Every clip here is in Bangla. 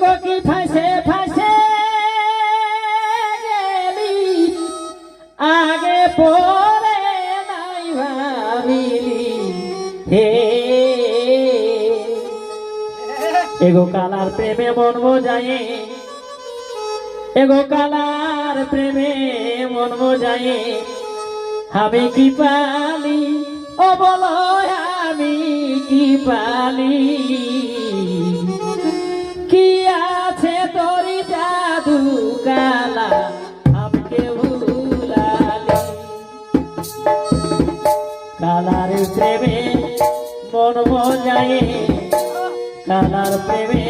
কি ফাঁসে ফাঁসে গেলি? আগে পরে নাই ভাবিলি। হে। এগো কালার প্রেমে মন বোঝায়। এগো কালার প্রেমে মন বোঝায়। আমি কি পালি? ও বলো, আমি কি পালি? Na na na baby.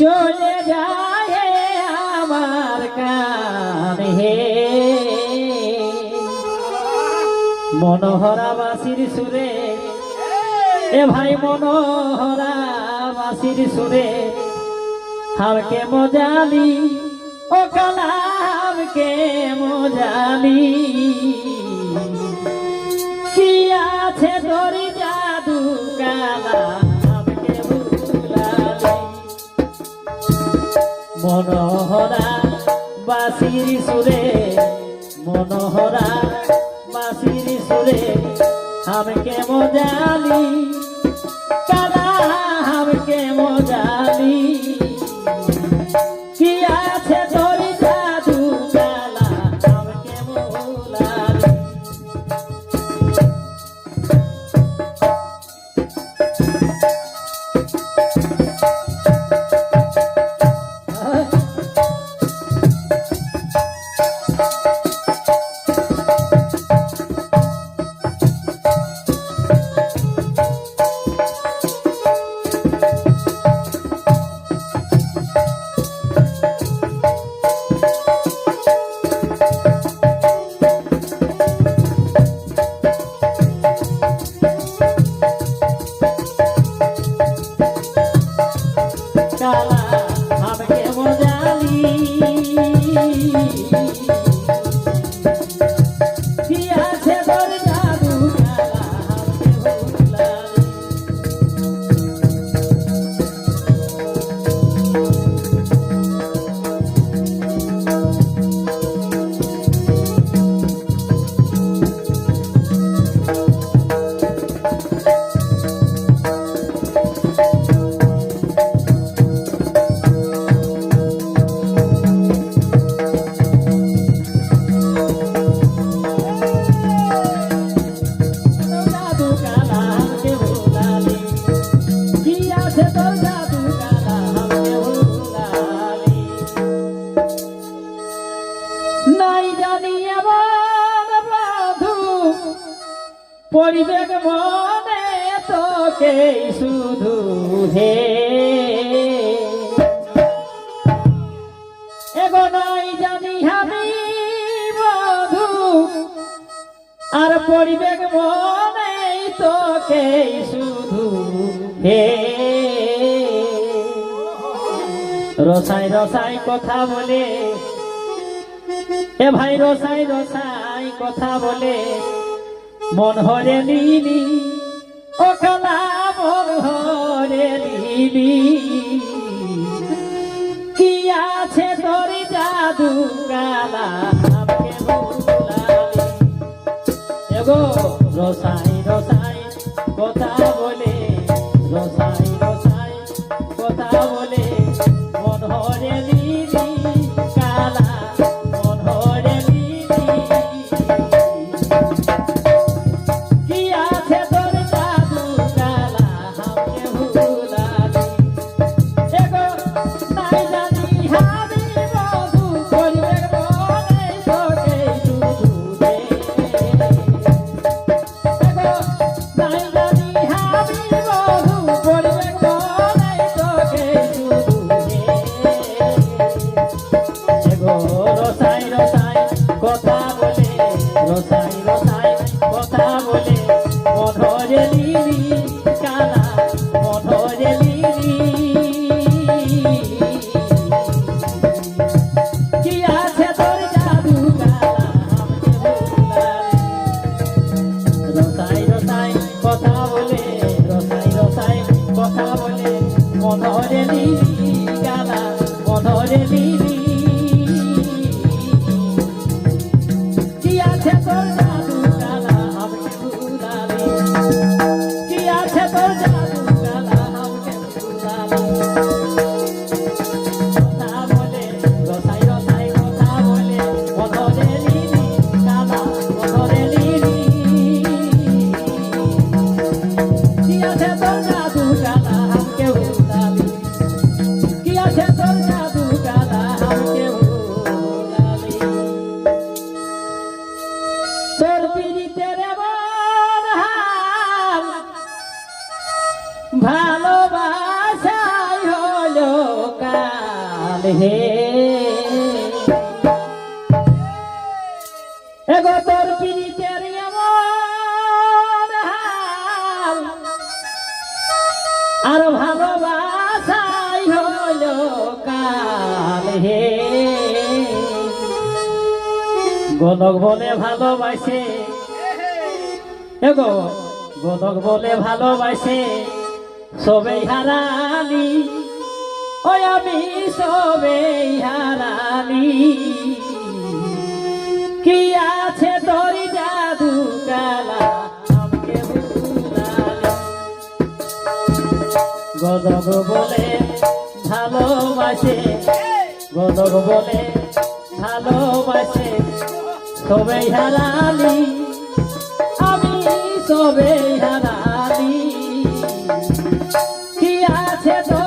চলে যায় আমার কান হে। মনোহরা বাসির সুরে, এ ভাই মনোহরা বাসির সুরে হালকে মজালি, ও কালামকে মজালি। বাঁশির সুরে মনোহরা বাঁশির সুরে আমি কেমন জানি তারা আমি কেমন জানি। মনে তোকে শুধু হে এগো নাই জানি আমি বধু, আর পরিবেগ মনে তোকে শুধু হে রসাই রসাই কথা বলে, এ ভাই রসাই রসাই কথা বলে মন হরে লিলি ও কালা মন হরে লিলি কি আছে তোর জাদু কালা রসাই রসাই, কথা বলে, রসাই। রসাই রসাই কথা বলে মধরে লিলি কালা মধরে লিলি কি আছে তোর জাদু রসাই রসাই কথা বলে রসাই রসাই কথা বলে মধরে লিলি হে। এগো তোর পিড়িতের এমন হাল। আর ভালোবাসাই হলো কাল হে। গদক বলে ভালোবাসে। এগো গদক বলে ভালোবাসে। সবেই হারালি ওই আমি সবেই হারালি কি আছে তোর জাদু কালা? আমাকে গদক বলে ভালোবাসে। গদক বলে ভালোবাসে। সবেই হারালি আমি সবেই হারালি কি আছে তোর